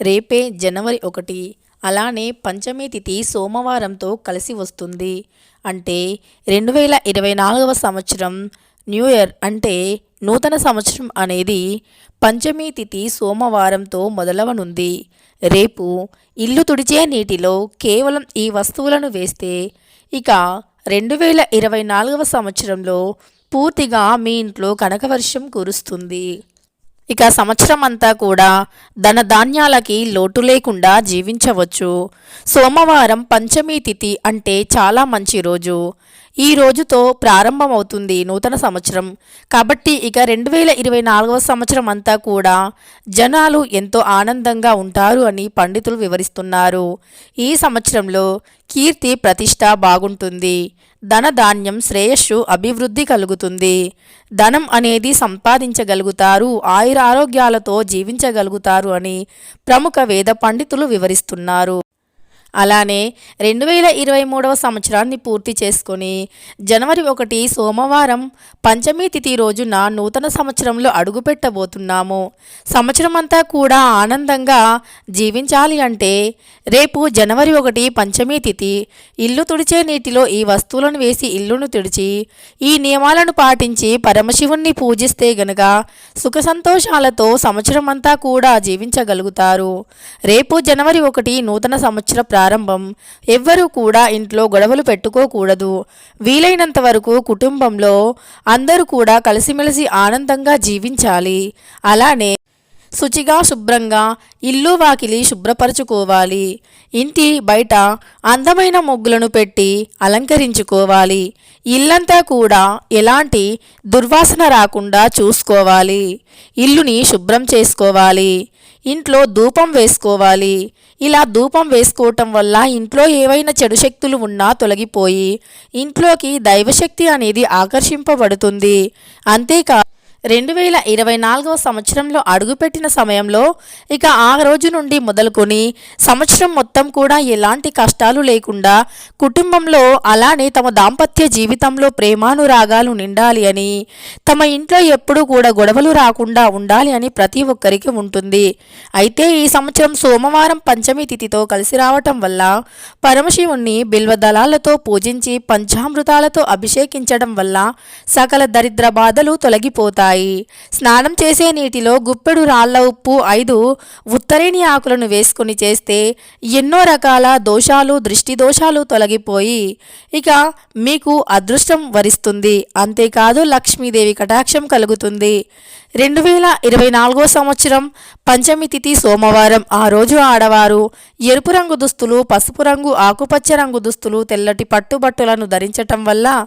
రేపే జనవరి ఒకటి. అలానే పంచమి తిథి సోమవారంతో కలిసి వస్తుంది. అంటే రెండు వేల ఇరవై నాలుగవ సంవత్సరం న్యూ ఇయర్ అంటే నూతన సంవత్సరం అనేది పంచమి తిథి సోమవారంతో మొదలవనుంది. రేపు ఇల్లు తుడిచే నీటిలో కేవలం ఈ వస్తువులను వేస్తే ఇక రెండు వేల ఇరవై నాలుగవ సంవత్సరంలో పూర్తిగా మీ ఇంట్లో కనకవర్షం కురుస్తుంది. ఇక సంవత్సరం అంతా కూడా ధన ధాన్యాలకి లోటు లేకుండా జీవించవచ్చు. సోమవారం పంచమి తిథి అంటే చాలా మంచి రోజు. ఈ రోజుతో ప్రారంభమవుతుంది నూతన సంవత్సరం. కాబట్టి ఇక రెండు వేల ఇరవై నాలుగవ సంవత్సరం అంతా కూడా జనాలు ఎంతో ఆనందంగా ఉంటారు అని పండితులు వివరిస్తున్నారు. ఈ సంవత్సరంలో కీర్తి ప్రతిష్ట బాగుంటుంది. ధన ధాన్యం శ్రేయస్సు అభివృద్ధి కలుగుతుంది. ధనం అనేది సంపాదించగలుగుతారు ఆయురారోగ్యాలతో జీవించగలుగుతారు అని ప్రముఖ వేద పండితులు వివరిస్తున్నారు. అలానే రెండు వేల ఇరవై మూడవ సంవత్సరాన్ని పూర్తి చేసుకొని జనవరి ఒకటి సోమవారం పంచమి తిథి రోజున నూతన సంవత్సరంలో అడుగుపెట్టబోతున్నాము. సంవత్సరం అంతా కూడా ఆనందంగా జీవించాలి అంటే రేపు జనవరి ఒకటి పంచమి తిథి ఇల్లు తుడిచే నీటిలో ఈ వస్తువులను వేసి ఇల్లును తుడిచి ఈ నియమాలను పాటించి పరమశివుణ్ణి పూజిస్తే గనక సుఖ సంతోషాలతో సంవత్సరమంతా కూడా జీవించగలుగుతారు. రేపు జనవరి ఒకటి నూతన సంవత్సర ప్రారంభం. ఎవ్వరూ కూడా ఇంట్లో గొడవలు పెట్టుకోకూడదు. వీలైనంత వరకు కుటుంబంలో అందరూ కూడా కలిసిమెలిసి ఆనందంగా జీవించాలి. అలానే శుచిగా శుభ్రంగా ఇల్లు వాకిలి శుభ్రపరచుకోవాలి. ఇంటి బయట అందమైన ముగ్గులను పెట్టి అలంకరించుకోవాలి. ఇల్లంతా కూడా ఎలాంటి దుర్వాసన రాకుండా చూసుకోవాలి. ఇల్లుని శుభ్రం చేసుకోవాలి. ఇంట్లో ధూపం వేసుకోవాలి. ఇలా ధూపం వేసుకోవటం వల్ల ఇంట్లో ఏవైనా చెడు శక్తులు ఉన్నా తొలగిపోయి ఇంట్లోకి దైవశక్తి అనేది ఆకర్షింపబడుతుంది. అంతేకా రెండు వేల ఇరవై నాలుగవ సంవత్సరంలో అడుగుపెట్టిన సమయంలో ఇక ఆ రోజు నుండి మొదలుకొని సంవత్సరం మొత్తం కూడా ఎలాంటి కష్టాలు లేకుండా కుటుంబంలో అలానే తమ దాంపత్య జీవితంలో ప్రేమానురాగాలు నిండాలి అని తమ ఇంట్లో ఎప్పుడూ కూడా గొడవలు రాకుండా ఉండాలి అని ప్రతి ఒక్కరికి ఉంటుంది. అయితే ఈ సంవత్సరం సోమవారం పంచమి తిథితో కలిసి రావటం వల్ల పరమశివుణ్ణి బిల్వదళాలతో పూజించి పంచామృతాలతో అభిషేకించడం వల్ల సకల దరిద్ర బాధలు తొలగిపోతాయి. స్నానం చేసే నీటిలో గుప్పెడు రాళ్ళ ఉప్పు ఐదు ఉత్తరేణి ఆకులను వేసుకుని చేస్తే ఎన్నో రకాల దోషాలు దృష్టి దోషాలు తొలగిపోయి ఇక మీకు అదృష్టం వరిస్తుంది. అంతేకాదు లక్ష్మీదేవి కటాక్షం కలుగుతుంది. రెండు వేల ఇరవై నాలుగో సంవత్సరం పంచమి తిథి సోమవారం. ఆ రోజు ఆడవారు ఎరుపు రంగు దుస్తులు పసుపు రంగు ఆకుపచ్చ రంగు దుస్తులు తెల్లటి పట్టుబట్టులను ధరించటం వల్ల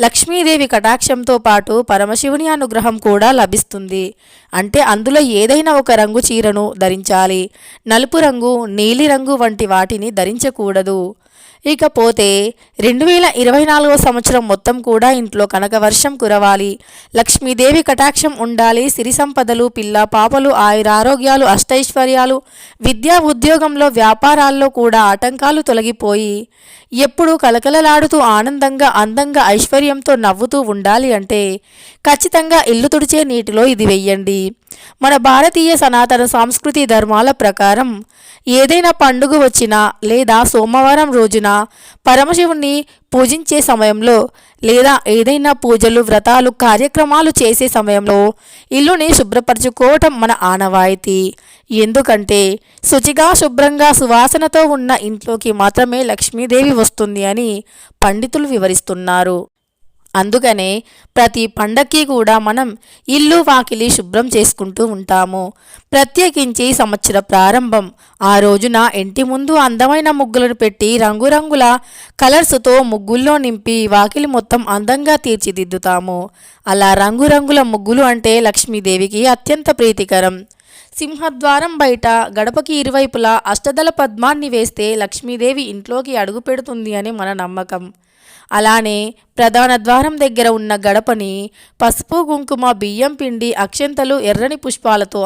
లక్ష్మీదేవి కటాక్షంతో పాటు పరమశివుని అనుగ్రహం కూడా లభిస్తుంది. అంటే అందులో ఏదైనా ఒక రంగు చీరను ధరించాలి. నలుపు రంగు నీలిరంగు వంటి వాటిని ధరించకూడదు. ఇకపోతే రెండు వేల ఇరవై నాలుగో సంవత్సరం మొత్తం కూడా ఇంట్లో కనక వర్షం కురవాలి. లక్ష్మీదేవి కటాక్షం ఉండాలి. సిరి సంపదలు పిల్ల పాపలు ఆయురారోగ్యాలు అష్టైశ్వర్యాలు విద్యా ఉద్యోగంలో వ్యాపారాల్లో కూడా ఆటంకాలు తొలగిపోయి ఎప్పుడూ కలకలలాడుతూ ఆనందంగా అందంగా ఐశ్వర్యంతో నవ్వుతూ ఉండాలి అంటే ఖచ్చితంగా ఇల్లు తుడిచే నీటిలో ఇది వెయ్యండి. మన భారతీయ సనాతన సాంస్కృతి ధర్మాల ప్రకారం ఏదైనా పండుగ వచ్చినా లేదా సోమవారం రోజున పరమశివుణ్ణి పూజించే సమయంలో లేదా ఏదైనా పూజలు వ్రతాలు కార్యక్రమాలు చేసే సమయంలో ఇల్లుని శుభ్రపరచుకోవటం మన ఆనవాయితీ. ఎందుకంటే శుచిగా శుభ్రంగా సువాసనతో ఉన్న ఇంట్లోకి మాత్రమే లక్ష్మీదేవి వస్తుంది అని పండితులు వివరిస్తున్నారు. అందుకనే ప్రతి పండక్కి కూడా మనం ఇల్లు వాకిలి శుభ్రం చేసుకుంటూ ఉంటాము. ప్రత్యేకించి సంవత్సర ప్రారంభం. ఆ రోజున ఇంటి ముందు అందమైన ముగ్గులను పెట్టి రంగురంగుల కలర్స్తో ముగ్గుల్లో నింపి వాకిలి మొత్తం అందంగా తీర్చిదిద్దుతాము. అలా రంగురంగుల ముగ్గులు అంటే లక్ష్మీదేవికి అత్యంత ప్రీతికరం. సింహద్వారం బయట గడపకి ఇరువైపులా అష్టదల పద్మాన్ని వేస్తే లక్ష్మీదేవి ఇంట్లోకి అడుగు పెడుతుంది అని మన నమ్మకం. అలానే ప్రధాన ద్వారం దగ్గర ఉన్న గడపని పసుపు కుంకుమ బియ్యం పిండి అక్షంతలు ఎర్రని పుష్పాలతో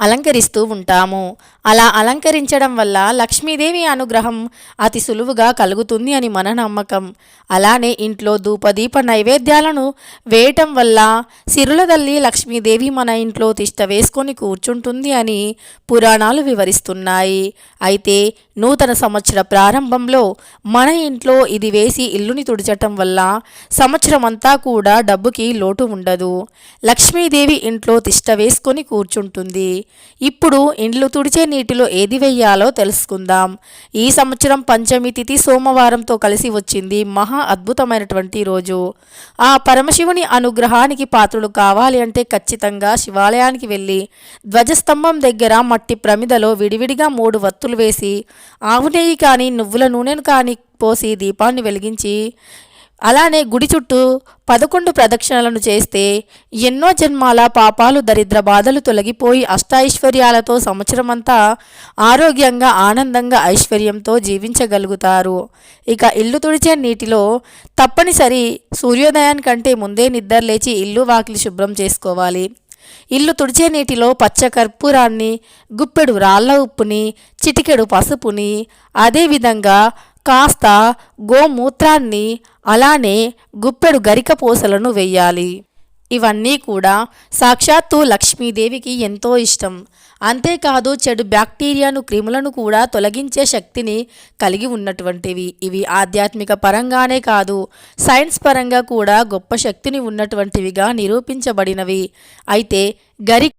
అలంకరిస్తూ ఉంటాము. అలా అలంకరించడం వల్ల లక్ష్మీదేవి అనుగ్రహం అతి సులువుగా కలుగుతుంది అని మన నమ్మకం. అలానే ఇంట్లో ధూపదీప నైవేద్యాలను వేయటం వల్ల సిరుల తల్లి లక్ష్మీదేవి మన ఇంట్లో తిష్ట వేసుకొని కూర్చుంటుంది అని పురాణాలు వివరిస్తున్నాయి. అయితే నూతన సంవత్సర ప్రారంభంలో మన ఇంట్లో ఇది వేసి ఇల్లుని తుడిచటం వల్ల సంవత్సరం అంతా కూడా డబ్బుకి లోటు ఉండదు. లక్ష్మీదేవి ఇంట్లో తిష్ట వేసుకొని కూర్చుంటుంది. ఇప్పుడు ఇండ్లు తుడిచే నీటిలో ఏది వెయ్యాలో తెలుసుకుందాం. ఈ సంవత్సరం పంచమి తిథి సోమవారంతో కలిసి వచ్చింది మహా అద్భుతమైనటువంటి రోజు. ఆ పరమశివుని అనుగ్రహానికి పాత్రులు కావాలి అంటే ఖచ్చితంగా శివాలయానికి వెళ్ళి ధ్వజస్తంభం దగ్గర మట్టి ప్రమిదలో విడివిడిగా మూడు వత్తులు వేసి ఆవు నెయ్యి కానీ నువ్వుల నూనెను కానీ పోసి దీపాన్ని వెలిగించి అలానే గుడి చుట్టూ పదకొండు ప్రదక్షిణలను చేస్తే ఎన్నో జన్మాల పాపాలు దరిద్ర బాధలు తొలగిపోయి అష్టైశ్వర్యాలతో సంవత్సరమంతా ఆరోగ్యంగా ఆనందంగా ఐశ్వర్యంతో జీవించగలుగుతారు. ఇక ఇల్లు తుడిచే నీటిలో తప్పనిసరి సూర్యోదయానికంటే ముందే నిద్రలేచి ఇల్లు వాకిలి శుభ్రం చేసుకోవాలి. ఇల్లు తుడిచే నీటిలో పచ్చ కర్పూరాన్ని గుప్పెడు రాళ్ళ ఉప్పుని చిటికెడు పసుపుని అదేవిధంగా కాస్త గోమూత్రాన్ని అలానే గుప్పెడు గరిక పూసలను వెయ్యాలి. ఇవన్నీ కూడా సాక్షాత్తు లక్ష్మీదేవికి ఎంతో ఇష్టం. అంతేకాదు చెడు బ్యాక్టీరియాను క్రిములను కూడా తొలగించే శక్తిని కలిగి ఉన్నటువంటివి. ఇవి ఆధ్యాత్మిక పరంగానే కాదు సైన్స్ పరంగా కూడా గొప్ప శక్తిని ఉన్నటువంటివిగా నిరూపించబడినవి. అయితే గరి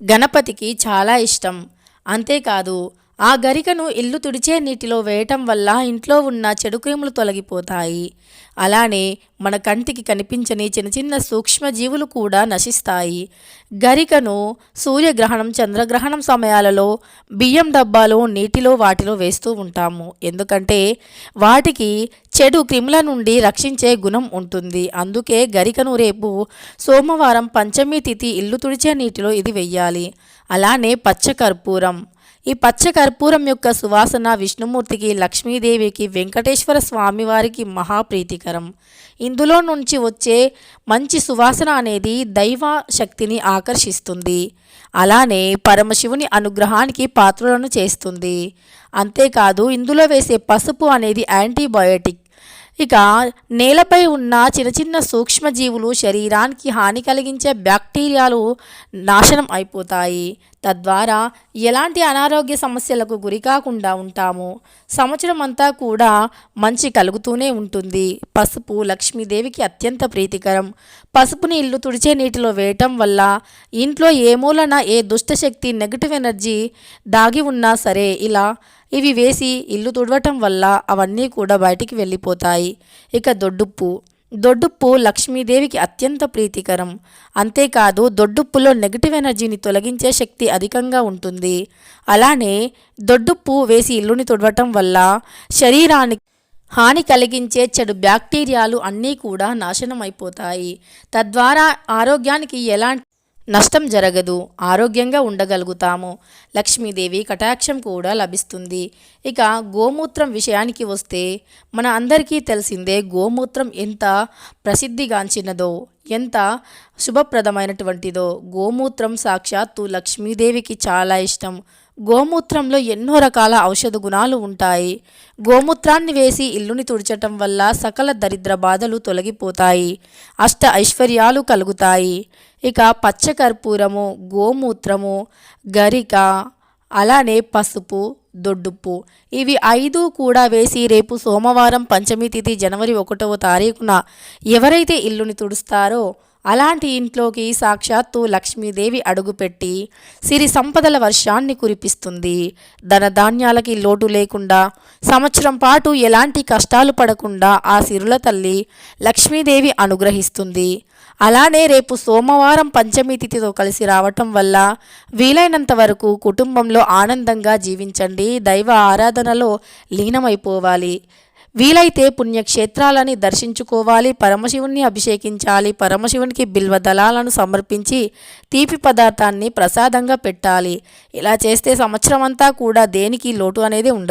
గణపతికి చాలా ఇష్టం. అంతేకాదు ఆ గరికను ఇల్లు తుడిచే నీటిలో వేయటం వల్ల ఇంట్లో ఉన్న చెడు క్రిములు తొలగిపోతాయి. అలానే మన కంటికి కనిపించని చిన్న చిన్న సూక్ష్మజీవులు కూడా నశిస్తాయి. గరికను సూర్యగ్రహణం చంద్రగ్రహణం సమయాలలో బియ్యం డబ్బాలో నీటిలో వాటిలో వేస్తూ ఉంటాము. ఎందుకంటే వాటికి చెడు క్రిముల నుండి రక్షించే గుణం ఉంటుంది. అందుకే గరికను రేపు సోమవారం పంచమి తిథి ఇల్లు తుడిచే నీటిలో ఇది వెయ్యాలి అలానే పచ్చకర్పూరం ఈ పచ్చ కర్పూరం యొక్క సువాసన విష్ణుమూర్తికి లక్ష్మీదేవికి వెంకటేశ్వర స్వామివారికి మహాప్రీతికరం. ఇందులో నుంచి వచ్చే మంచి సువాసన అనేది దైవ శక్తిని ఆకర్షిస్తుంది. అలానే పరమశివుని అనుగ్రహానికి పాత్రలను చేస్తుంది. అంతేకాదు ఇందులో వేసే పసుపు అనేది యాంటీబయోటిక్. ఇక నేలపై ఉన్న చిన్న చిన్న సూక్ష్మజీవులు శరీరానికి హాని కలిగించే బ్యాక్టీరియాలు నాశనం అయిపోతాయి. తద్వారా ఎలాంటి అనారోగ్య సమస్యలకు గురికాకుండా ఉంటాము. సంవత్సరం అంతా కూడా మంచి కలుగుతూనే ఉంటుంది. పసుపు లక్ష్మీదేవికి అత్యంత ప్రీతికరం. పసుపుని ఇల్లు తుడిచే నీటిలో వేయటం వల్ల ఇంట్లో ఏ మూలన ఏ దుష్టశక్తి నెగిటివ్ ఎనర్జీ దాగి ఉన్నా సరే ఇలా ఇవి వేసి ఇల్లు తుడవటం వల్ల అవన్నీ కూడా బయటికి వెళ్ళిపోతాయి. ఇక దొడ్డుప్పు. దొడ్డుప్పు లక్ష్మీదేవికి అత్యంత ప్రీతికరం. అంతేకాదు దొడ్డుప్పులో నెగిటివ్ ఎనర్జీని తొలగించే శక్తి అధికంగా ఉంటుంది. అలానే దొడ్డుప్పు వేసి ఇల్లుని తుడవటం వల్ల శరీరానికి హాని కలిగించే చెడు బ్యాక్టీరియాలు అన్నీ కూడా నాశనం అయిపోతాయి తద్వారా ఆరోగ్యానికి ఎలాంటి నష్టం జరగదు ఆరోగ్యంగా ఉండగలుగుతాము. లక్ష్మీదేవి కటాక్షం కూడా లభిస్తుంది. ఇక గోమూత్రం విషయానికి వస్తే మన అందరికీ తెలిసిందే గోమూత్రం ఎంత ప్రసిద్ధిగాంచినదో ఎంత శుభప్రదమైనటువంటిదో. గోమూత్రం సాక్షాత్తు లక్ష్మీదేవికి చాలా ఇష్టం. గోమూత్రంలో ఎన్నో రకాల ఔషధ గుణాలు ఉంటాయి. గోమూత్రాన్ని వేసి ఇల్లుని తుడిచటం వల్ల సకల దరిద్ర బాధలు తొలగిపోతాయి. అష్ట ఐశ్వర్యాలు కలుగుతాయి. ఇక పచ్చకర్పూరము గోమూత్రము గరిక అలానే పసుపు దొడ్డుప్పు. ఇవి ఐదు కూడా వేసి రేపు సోమవారం పంచమి తిథి జనవరి ఒకటవ తారీఖున ఎవరైతే ఇల్లుని తుడుస్తారో అలాంటి ఇంట్లోకి సాక్షాత్తు లక్ష్మీదేవి అడుగుపెట్టి సిరి సంపదల వర్షాన్ని కురిపిస్తుంది. ధనధాన్యాలకి లోటు లేకుండా సంవత్సరం పాటు ఎలాంటి కష్టాలు పడకుండా ఆ సిరుల తల్లి లక్ష్మీదేవి అనుగ్రహిస్తుంది. అలానే రేపు సోమవారం పంచమి తిథితో కలిసి రావటం వల్ల వీలైనంత వరకు కుటుంబంలో ఆనందంగా జీవించండి దైవ ఆరాధనలో లీనమైపోవాలి. వీలైతే పుణ్యక్షేత్రాలని దర్శించుకోవాలి పరమశివుణ్ణి అభిషేకించాలి పరమశివునికి బిల్వ దళాలను సమర్పించి తీపి పదార్థాన్ని ప్రసాదంగా పెట్టాలి. ఇలా చేస్తే సంవత్సరం అంతా కూడా దేనికి లోటు అనేది ఉండదు.